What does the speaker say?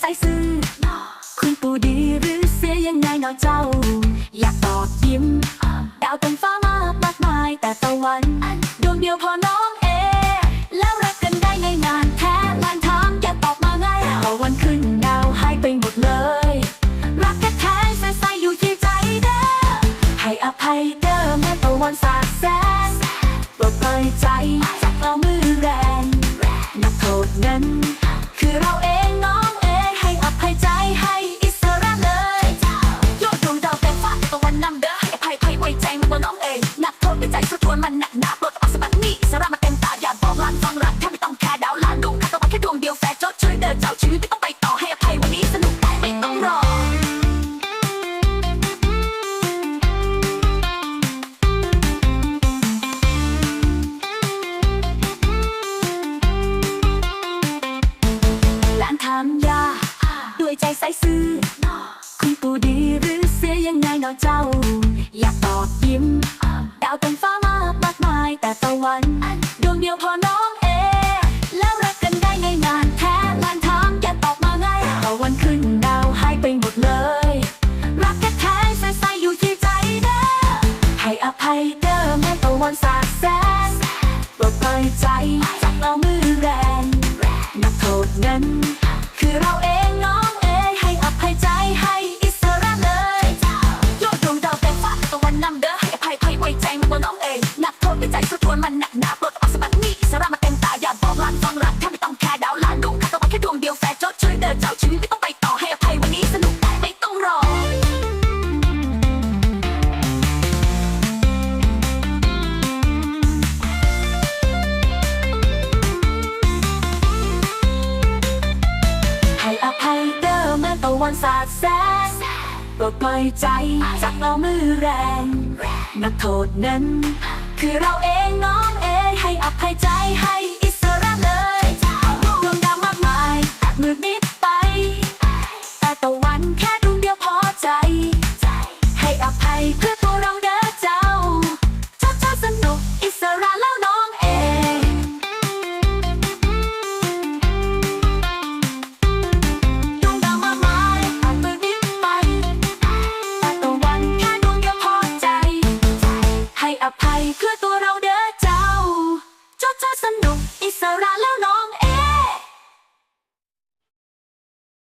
ใสซื่อ คุณปู่ดีหรือเสียยังไงเนาะเจ้า อยากตอบยิ้ม ดาวเต็มฟ้ามามากมายแต่ตะวันดวงเดียวพอน้องเอ แล้วรักกันได้ไงนานแท้ลานทางอย่าตอบมาง่ายพอวันขึ้นดาวหายไปหมดเลย รักแท้แท้ใสใสอยู่ที่ใจเด้อให้อภัยเด้อแม้ตะวันสาดแสงโปรดปล่อยใจจากเรามือแรง นักโทษนั้น คือเราเองน้อง สียยังไงเจ้า อยากตอบยิ้ม ดาวเต็มฟ้ามามากมายแต่ตะวันดวงเดียวพอน้องเอ แล้วรักกันได้ไงนานแท้ลานทางอย่าตอบมาไงายพอวันขึ้นดาวหายไปหมดเลย รักแท้แท้ใสใสอยู่ที่ใจเด้อให้อภัยเด้อแม้ตะวันสาดแสงปรดปล่อยใจ วันสาดแสงโปรดปล่อยใจจากเรามือแรง นักโทษนั้น คือเราเองน้องเองให้อภัยใจให้อิสระเลยดวงดาวมากมายอาจมืดมิดไป แต่ตะวันแค่ดวงเดียวพอใจ ให้อภัยเพื่อ